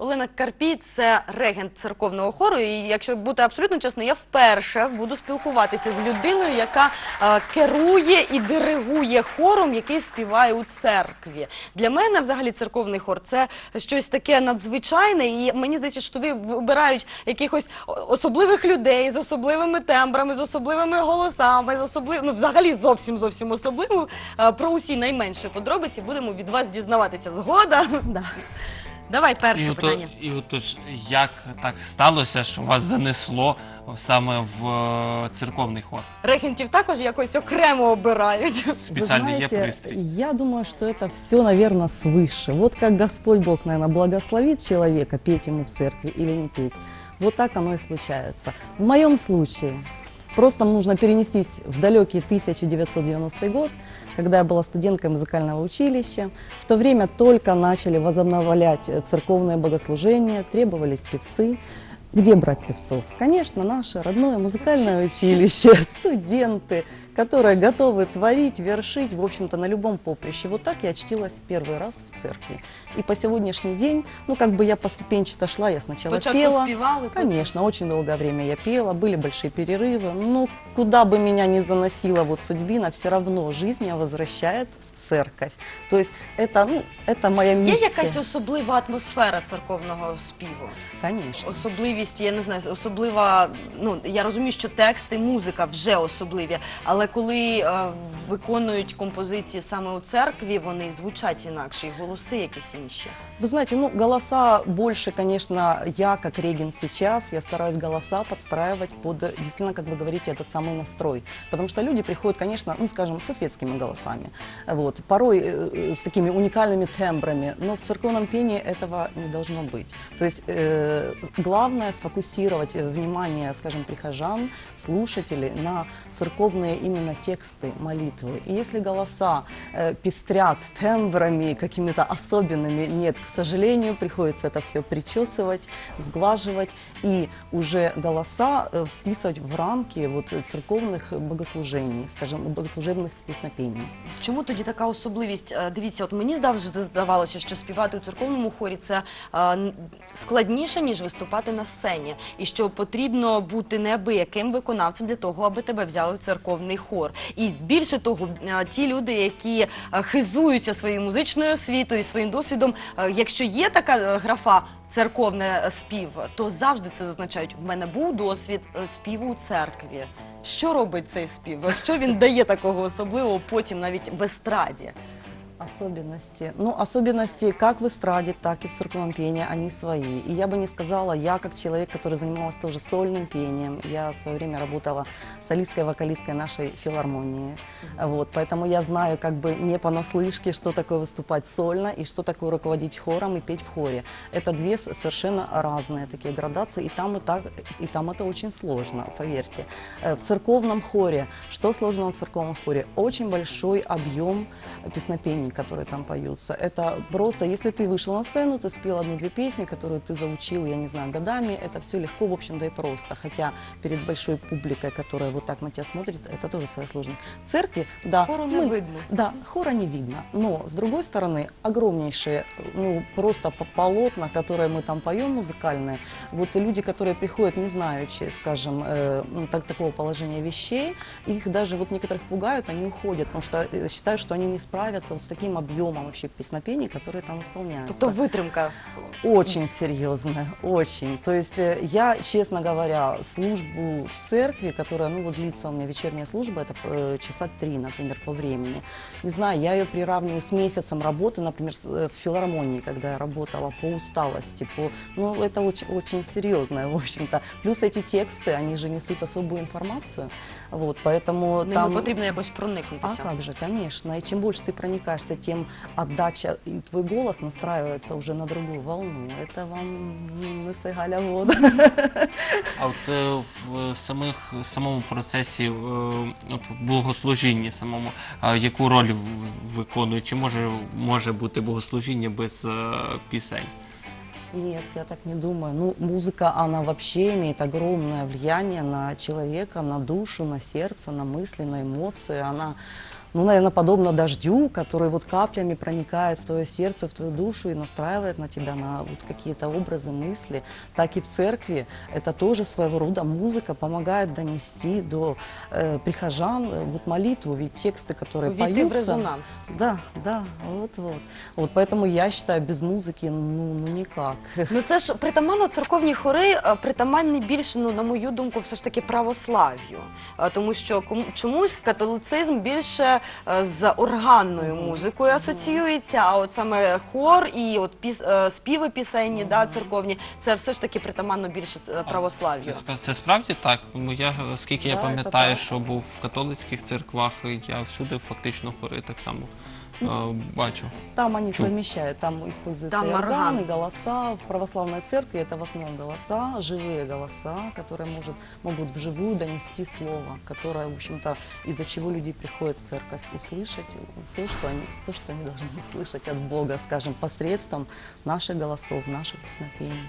Олена Карпій це регент церковного хору. І якщо бути абсолютно чесно, я вперше буду спілкуватися з людиною, яка е, керує і диригує хором, який співає у церкві. Для мене, взагалі, церковний хор це щось таке надзвичайне, і мені здається, що туди вибирають якихось особливих людей з особливими тембрами, з особливими голосами, з особливим, ну взагалі зовсім зовсім особливим. Е, Про усі найменші подробиці будемо від вас дізнаватися згода. Да. Давай перше І, ото, питання. і отож, як так сталося, що вас занесло саме в е, церковний хор? Регентів також якось окремо обирають. Вы Спеціальний є знаете, пристрій. я думаю, что это все, наверное, свыше. Вот как Господь Бог, наверное, благословит человека петь ему в церкви или не петь. Вот так оно и случается. В моем случае просто нужно перенестись в далекий 1990 год, когда я была студенткой музыкального училища. В то время только начали возобновлять э, церковное богослужение, требовались певцы. Где брать певцов? Конечно, наше родное музыкальное училище, студенты, которые готовы творить, вершить, в общем-то, на любом поприще. Вот так я очтилась первый раз в церкви. И по сегодняшний день, ну, как бы я поступенчато шла, я сначала Спочатку пела. співали, потім Конечно, очень долгое время я пела, были большие перерывы. Ну, куда бы меня ни заносила вот судьбина, все равно жизнь меня возвращает в церковь. То есть это, ну, это моя Є миссия. якась особлива атмосфера церковного співу? Конечно. Особливість, я не знаю, особлива. Ну я розумію, що тексти, музика вже особливі, але коли е, виконують композиції саме у церкві, вони звучать інакше, і голоси якісь інші. Вы знаете, ну, голоса больше, конечно, я, как регент сейчас, я стараюсь голоса подстраивать под, действительно, как вы говорите, этот самый настрой. Потому что люди приходят, конечно, ну, скажем, со светскими голосами, вот, порой э, с такими уникальными тембрами, но в церковном пении этого не должно быть. То есть э, главное сфокусировать э, внимание, скажем, прихожан, слушателей на церковные именно тексты молитвы. И если голоса э, пестрят тембрами какими-то особенными, нет, к сожалению, приходится это все причесывать, сглаживать и уже голоса э, вписывать в рамки вот, э, церковных богослужений, скажем, богослужебных песнопений. Чому тоді така особливість? Е, Дивіться, от мені завжди здавалося, що співати у церковному хорі це е, н- складніше, ніж виступати на сцені, І що потрібно бути неабияким виконавцем для того, аби тебе взяли в церковний хор. І більше того, ті люди, які е, хизуються своєю музичною освітою, своїм досвідом, е, якщо є така е, графа. Церковне спів, то завжди це зазначають. В мене був досвід співу у церкві. Що робить цей спів? Що він дає такого особливого потім навіть в естраді? Особенности. Ну, особенности как в эстраде, так и в церковном пении, они свои. И я бы не сказала, я как человек, который занималась тоже сольным пением, я в свое время работала солисткой, вокалисткой нашей филармонии. Вот, поэтому я знаю как бы не понаслышке, что такое выступать сольно и что такое руководить хором и петь в хоре. Это две совершенно разные такие градации, и там, и, так, и там это очень сложно, поверьте. Э, В церковном хоре, что сложного в церковном хоре? Очень большой объем песнопений, которые там поются. Это просто, если ты вышел на сцену, ты спел одну-две песни, которые ты заучил, я не знаю, годами, это все легко, в общем-то, и просто. Хотя перед большой публикой, которая вот так на тебя смотрит, это тоже своя сложность. В церкви, да, Хору не мы- видно. да, хора не видно. Но, с другой стороны, огромнейшие, ну, просто по- полотна, которые мы там поем музыкальные, вот люди, которые приходят, не знаючи, скажем, э, ну, так, такого положения вещей, их даже вот некоторых пугают, они уходят, потому что э, считают, что они не справятся вот с таким объемом вообще песнопений, которые там исполняются. Тобто витримка. Очень серьезная, очень. То есть э, я, честно говоря, службу в церкви, которая, ну вот длится у меня вечерняя служба, это э, часа три, например, по времени. Не знаю, я ее приравниваю с месяцем работы, например, с- э, в филармонии, когда я работала по усталости, по, ну это очень, очень серьезное, в общем-то. Плюс эти тексты, они же несут особую информацию, вот, поэтому Ними там... потрібно якось А проникнутися. как же, конечно. И чем больше ты проникаешься, тем отдача и твой голос настраивается уже на другую волну. Это вам не сигаля вода. А от е, в самих самому процесі е, от, богослужіння самому, е, яку роль в- виконує? Чи може, може бути богослужіння без е, пісень? Нет, я так не думаю. Ну, музыка, она вообще имеет огромное влияние на человека, на душу, на сердце, на мысли, на эмоции. Она ну, наверное, подобно дождю, который вот каплями проникает в твое сердце, в твою душу и настраивает на тебя на вот какие-то образы, мысли, так и в церкви. Это тоже своего рода музыка, помогает донести до э, прихожан э, вот молитву, ведь тексты, которые Увійти в поются... резонанс. Да, да, вот-вот. Вот поэтому я считаю, без музыки, ну, ну никак. Ну це ж притаманно церковні хори е, притаманні більше, ну на мою думку, все ж таки православ'ю, Е, тому що кому- чомусь католицизм більше е, з органною музикою асоціюється. А от саме хор і от піс, е, співи пісенні, да, церковні, це все ж таки притаманно більше е, православ'ю. Це, це справді так. Я, оскільки я пам'ятаю, що був в католицьких церквах, я всюди фактично хори так само е, бачу. Там они Чу. совмещают, там используются Там и орган. органы, голоса. В православной церкви это в основном голоса, живые голоса, которые может, могут вживую донести слово, которое, в общем-то, из-за чего люди приходят в церковь услышать то, что они, то, что они должны слышать от Бога, скажем, посредством наших голосов, наших песнопений.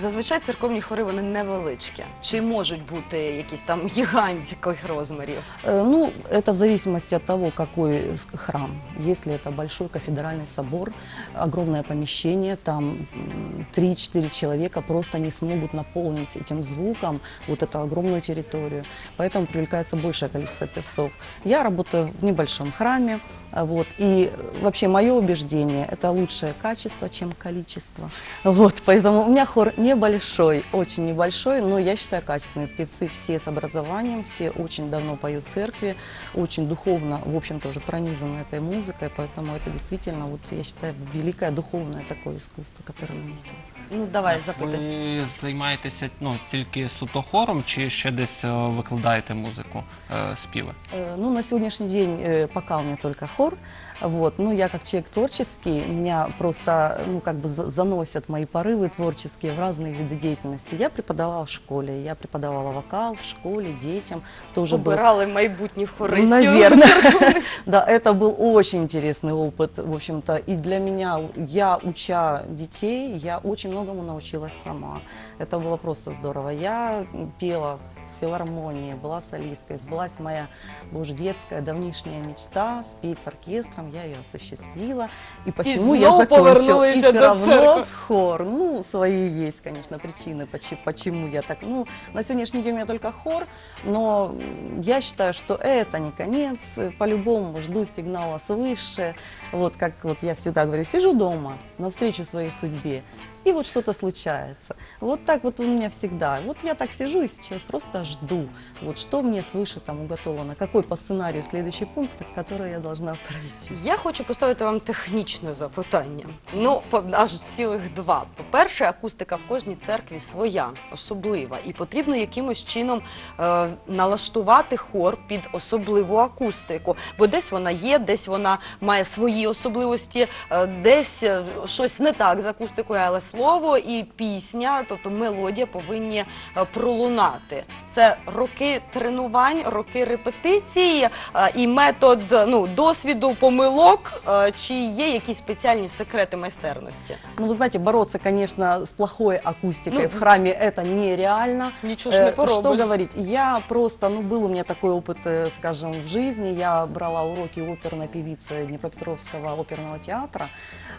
Зазвичай церковні хори вони невеличкі. Чи можуть бути якісь там гігантських розмірів? Э, Ну, это в зависимости от того, какой с- храм. Если это большой кафедральный собор, огромное помещение, там м, 3-4 человека просто не смогут наполнить этим звуком вот эту огромную территорию. Поэтому привлекается большее количество певцов. Я работаю в небольшом храме, а вот, и э, вообще мое убеждение – это лучшее качество, чем количество. Вот, поэтому у меня хор небольшой, очень небольшой, но я считаю качественный. Певцы все с образованием, все очень давно поют в церкви, очень духовно, в общем-то, уже пронизаны этой музыкой, поэтому это действительно, вот я считаю, великое духовное такое искусство, которое мы несем. Ну давай запитай. Ви займаєтеся ну, тільки суто хором, чи ще десь е, викладаєте музику, е, співи? Э, Ну, на сегодняшний день э, пока у меня только хор, вот, ну, я как человек творческий, меня просто, ну, как бы за- заносят мои порывы творческие в разные виды деятельности. Я преподавала в школе, я преподавала вокал в школе детям, тоже был Обирали майбутніх хористів. Наверное. Да, это был очень интересный опыт, в общем-то. И для меня, я уча детей, я очень многому научилась сама. Это было просто здорово. Я пела в филармонии, была солисткой, сбылась моя, боже, детская, давнишняя мечта спеть с оркестром, я ее осуществила. И посему я снова закончила. И все равно церкви. в хор. Ну, свои есть, конечно, причины, почему, почему я так. Ну, на сегодняшний день у меня только хор, но я считаю, что это не конец. По-любому жду сигнала свыше. Вот как вот я всегда говорю, сижу дома навстречу своей судьбе. И вот что-то случается. Вот так вот у меня всегда. Вот я так сижу и сейчас просто жду, вот что мне свыше там уготовано, какой по сценарию следующий пункт, который я должна пройти. Я хочу поставити вам технічне запитання. Ну, по- аж цілих два. По-перше, акустика в кожній церкві своя, особлива, і потрібно якимось чином е, налаштувати хор під особливу акустику. Бо десь вона є, десь вона має свої особливості, е, десь е, щось не так з акустикою, але слово і пісня, тобто мелодія повинні е, пролунати. Це роки тренувань, роки репетицій е, і метод ну, досвіду, помилок, е, чи є якісь спеціальні секрети майстерності? Ну, вы знаете, бороться, конечно, с плохой акустикой Ну, в храме это нереально. Нічого ж не Э, поробиш. Что говорить? Я просто, ну, был у меня такой опыт, э, скажем, в жизни. Я брала уроки у оперной певицы Днепропетровского оперного театра.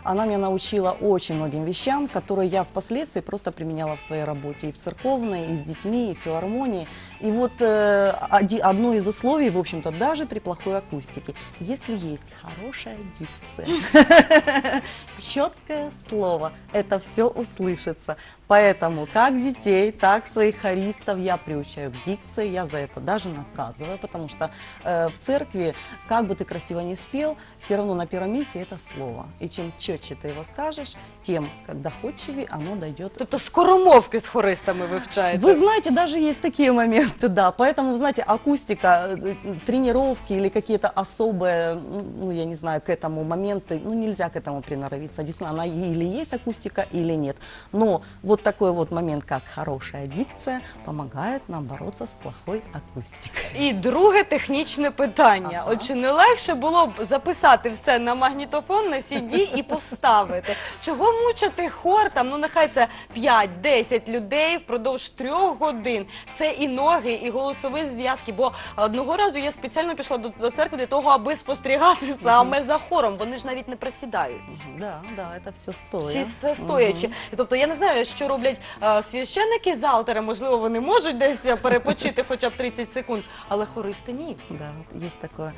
Она меня научила очень многим вещам, которые я впоследствии просто применяла в своей работе и в церковной, и с детьми, и в филармонии. И вот э, одно из условий, в общем-то, даже при плохой акустике, если есть хорошая дикция, четкое слово, это все услышится. Поэтому как детей, так своих хористов я приучаю к дикции, я за это даже наказываю, потому что э, в церкви, как бы ты красиво не спел, все равно на первом месте это слово. И чем четче ты его скажешь, тем, как доходчивее оно дойдет Тобто скоромовки з хористами вивчаєте? вы знаете, даже есть такие моменты, да. Поэтому, вы знаете, акустика, э, тренировки или какие-то особые, ну, я не знаю, к этому моменты, ну, нельзя к этому приноровиться. Действительно, она или есть акустика, или нет. Но вот такой вот момент, как хорошая дикция, помогает нам бороться с плохой акустикой. І друге технічне питання. Ага. От чи не легше було б записати все на магнітофон, на CD і поставити? Чого мучити хор там, ну нехай це 5-10 людей впродовж трьох годин. Це і ноги, і голосові зв'язки. Бо одного разу я спеціально пішла до, до церкви для того, аби спостерігати саме за хором. Вони ж навіть не присідають. Да, да, это все стоя. Всі все стоячи. Тобто я не знаю, що роблять е, священники з алтарем. Можливо, вони можуть десь перепочити хоча б 30 секунд, але хористи ні. Да, есть такое.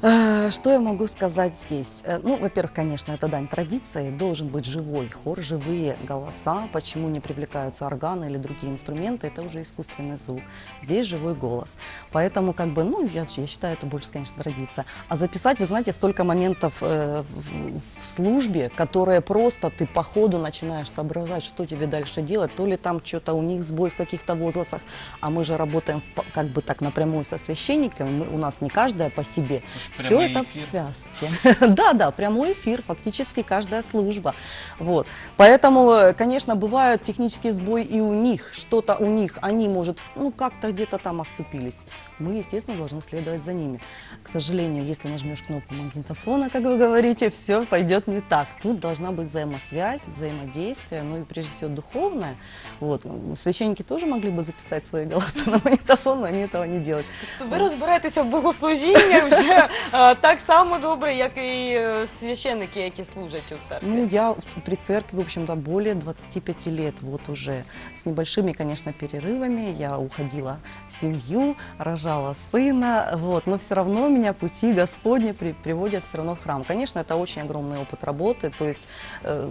Э, Что я могу сказать здесь? Э, Ну, во-первых, конечно, это дань традиции. Должен быть живой хор, живые голоса. Почему не привлекаются органы или другие инструменты? Это уже искусственный звук. Здесь живой голос. Поэтому, как бы, ну, я, я считаю, это больше, конечно, традиция. А записать, вы знаете, столько моментов э, в, в службе, которые просто ты по ходу начинаешь соображать, что тебе дальше делать. То ли там что-то у них сбой в каких-то возгласах, а мы же работаем в как бы так напрямую со священниками. Мы- у нас не каждая по себе. Все прямой это в эфир. связке. Да, да, прямой эфир, фактически каждая служба. Вот. Поэтому, э, конечно, бывают технические сбои и у них, что-то у них, они, может, ну, как-то где-то там оступились. Мы, естественно, должны следовать за ними. К сожалению, если нажмешь кнопку магнитофона, как вы говорите, все пойдет не так. Тут должна быть взаимосвязь, взаимодействие, ну и прежде всего духовное. Вот. Священники тоже могли бы записать свои голоса на магнитофон, но они этого не делают. То ви розбираєтеся в богослужінні вже е, так само добре, як і е, священники, які служать у церкві. Ну, я в- при церкви, в общем-то, более 25 лет вот уже. С небольшими, конечно, перерывами. Я уходила в семью, рожала сына, вот. Но все равно меня пути Господни при- приводят все равно в храм. Конечно, это очень огромный опыт работы, то есть э,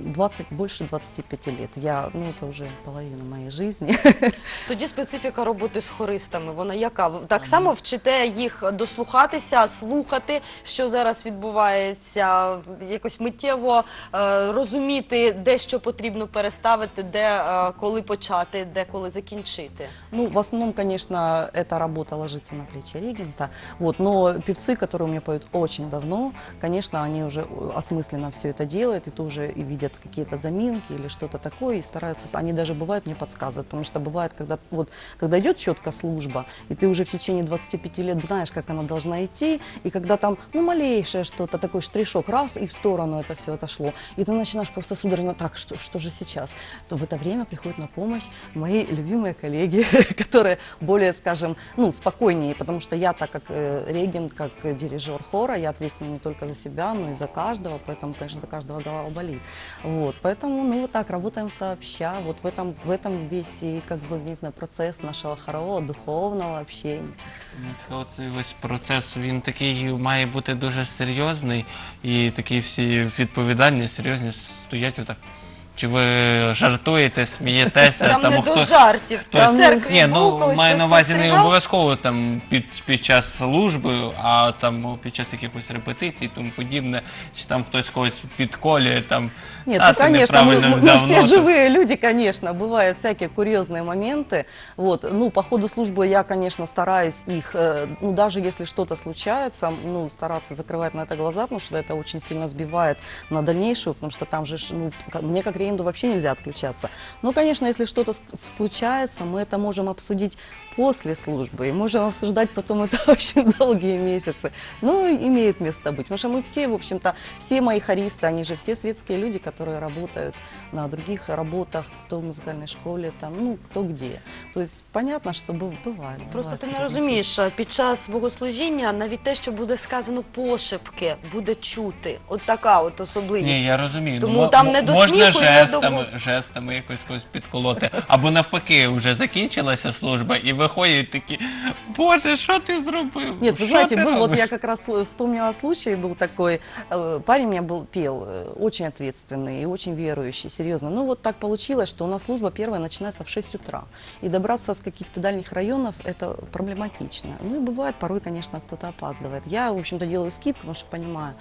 20, больше 25 лет. Я, ну, это уже половина моей жизни. Тоді специфіка роботи з хористами, вона яка? Ви Так само вчите їх дослухатися, слухати, що зараз відбувається, якось миттєво е, розуміти, де що потрібно переставити, де е, коли почати, де коли закінчити. Ну, в основном, конечно, эта работа ложится на плечи регента. Вот, но певцы, которые у меня поют очень давно, конечно, они уже э, осмысленно все это делают, и тоже и видят какие-то заминки или что-то такое, и стараются, они даже бывают мне подсказывают, потому что бывает, когда, вот, когда идет четко служба, и ты уже в течение 25 лет знаешь, как она должна идти, и когда там, ну, малейшее что-то, такой штришок, раз, и в сторону это все отошло, и ты начинаешь просто судорожно, так, что, что же сейчас? То в это время приходят на помощь мои любимые коллеги, которые более, скажем, ну, спокойнее, потому что я, так как э, регент, как дирижер хора, я ответственна не только за себя, но и за каждого, поэтому, конечно, за каждого голова болит. Вот, поэтому, ну, вот так, работаем сообща, вот в этом, в этом весь, и, как бы, не знаю, процесс нашего хорового, духовного общения. Ну, от весь процес він такий має бути дуже серйозний і такі всі відповідальні, серйозні стоять отак. Чи ви жартуєте, смієтеся? Там не там до хто- жартів. хтось- В церкві Ні, був, ну колись маю на увазі не спостерігав. обов'язково там під, під час служби, а там ну, під час якихось репетицій і тому подібне, чи там хтось когось підколює, там Нет, «А, ну, ти конечно, мы, неправильно мы- мы взяв все ноту». живые люди, конечно, бывают всякие курьезные моменты. Вот, ну, по ходу службы я, конечно, стараюсь их, э, ну, даже если что-то случается, ну, стараться закрывать на это глаза, потому что это очень сильно сбивает на дальнейшую, потому что там же, ж, ну, ка- мне как регенту вообще нельзя отключаться. Но, конечно, если что-то с- случается, мы это можем обсудить после службы, и можем обсуждать потом это очень долгие месяцы. Ну, имеет место быть, потому что мы все, в общем-то, все мои хористы, они же все светские люди, которые работают на других работах, кто в музыкальной школе, там, ну, кто где. То есть понятно, что быв- бывает. Просто бывает ти не разные розумієш, е, під час богослужіння навіть те, що буде сказано пошепки, буде чути. От така от особливість. Ні, я розумію. Тому Ну, мо- там мо- не до можна сміху, не до жестами, гу- жестами якось когось підколоти. Або навпаки, вже закінчилася служба і виходять такі, Боже, що ти зробив? Нет, вы Що знаете, ти был, вот робиш?» я как раз сл- вспомнила случай, был такой, э, парень у меня был, пел, э, очень ответственный и очень верующий, серьезно. Ну вот так получилось, что у нас служба первая начинается в 6 утра, и добраться с каких-то дальних районов это проблематично. Ну и бывает, порой, конечно, кто-то опаздывает. Я, в общем-то, делаю скидку, потому что понимаю,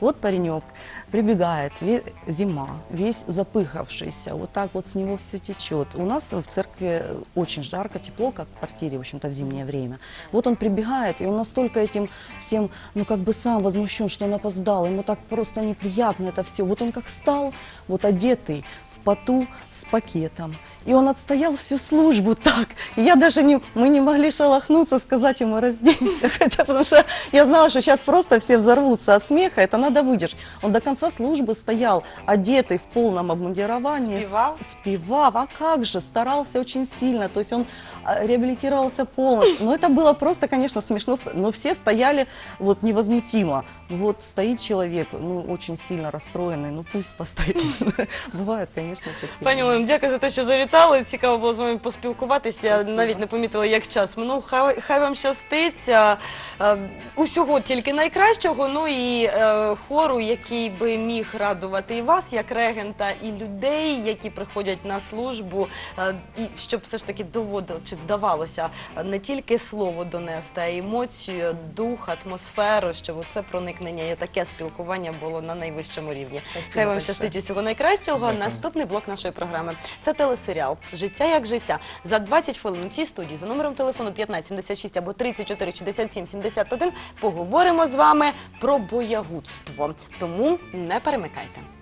вот паренек прибегает, ве- зима, весь запыхавшийся, вот так вот с него все течет. У нас в церкви очень жарко, тепло, как в квартире, в общем-то, в зимнее время. Вот он прибегает, и он настолько этим всем, ну, как бы сам возмущен, что он опоздал, ему так просто неприятно это все. Вот он как стал, вот одетый, в поту, с пакетом. И он отстоял всю службу так. И я даже не, мы не могли шелохнуться, сказать ему разденься, хотя потому что я знала, что сейчас просто все взорвутся от смеха, это надо выдержать. Он до конца службы стоял, одетый в полном обмундировании, обмундирование. с- Спевал? Спевал, а как же, старался очень сильно, то есть он а, реабилитировался полностью. Но это было просто, конечно, смешно, но все стояли вот невозмутимо. Ну Вот стоит человек, ну, очень сильно расстроенный, ну пусть постоит. Бывает, конечно, такие. Пані Олено, дякую за те, що завітали. Цікаво було з вами поспілкуватися. Я Спасибо. навіть не помітила, як час минув. Хай, хай вам щастить. Е, е, Усього тільки найкращого. Ну і е, хору, який би міг радувати і вас, як регента, і людей, які приходять на службу, е, і щоб все ж таки доводило чи вдавалося е, не тільки слово донести, а емоцію, дух, атмосферу, щоб це проникнення і таке спілкування було на найвищому рівні. Спасибо Хай вам щастить усього найкращого. Дякую. Наступний блок нашої програми це телесеріал Життя як життя. За 20 хвилин у цій студії за номером телефону 15 76 або 34 67 71 поговоримо з вами про боягудство. Тому не перемикайте.